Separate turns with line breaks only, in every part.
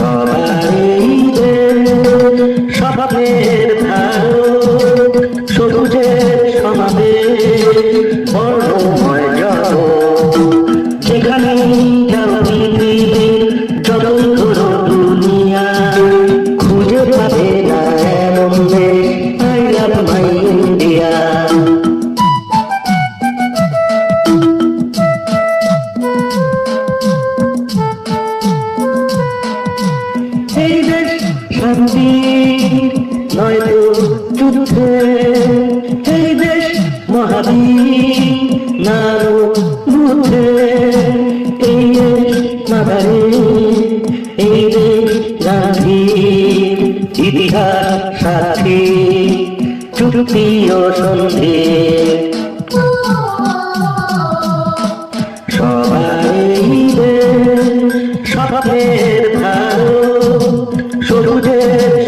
সবাই স্বপ্নের নয়তো যুদ্ধে এই দেশ মহাবীর নারো বুদ্ধে এই দেশ মাদারে এই দেশ ইতিহাস সাথী চুক্তি ও সন্ধি।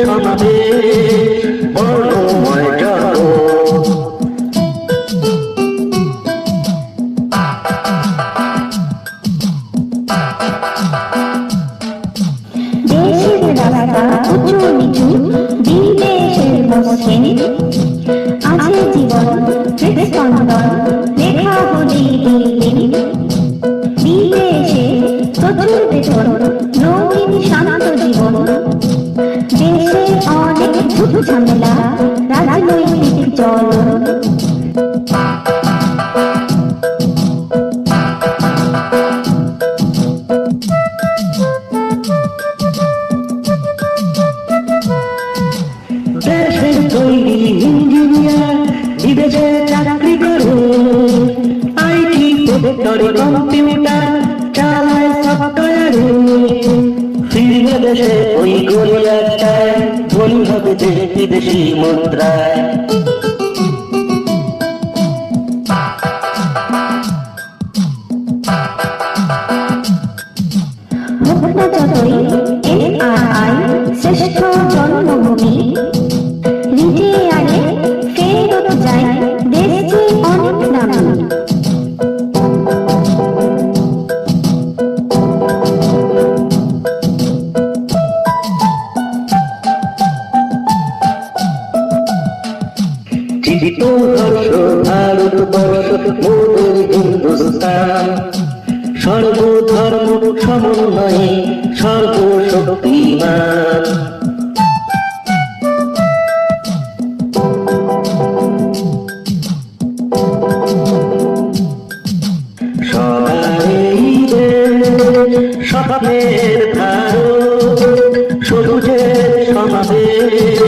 জগৎ
দেশের রাস্তা উঁচু নিচু, বিদেশের মসৃণ আছে জীবন হৃদস্পন্দন লেখা হলি বিদেশে প্রচুর বেতন ঝামেলা, রাজনৈতিক চলন
দেশের তৈরি ইঞ্জিনিয়ার, বিদেশে চাকরি করে আইটি সেক্টরে কম্পিউটার চালায় সফটওয়্যারে ফিরবে দেশে ওই গড়িয়াটায় ধনী হবে যে বিদেশি মুদ্রায়
হোক
জীবিত হর্ষ ভারত বর্ষ মোদের হিন্দুস্তান। সর্বধর্ম সমন্বয়ে সর্বশক্তিমান। স্বপ্নের ধারো সবুজের সমাবেশ।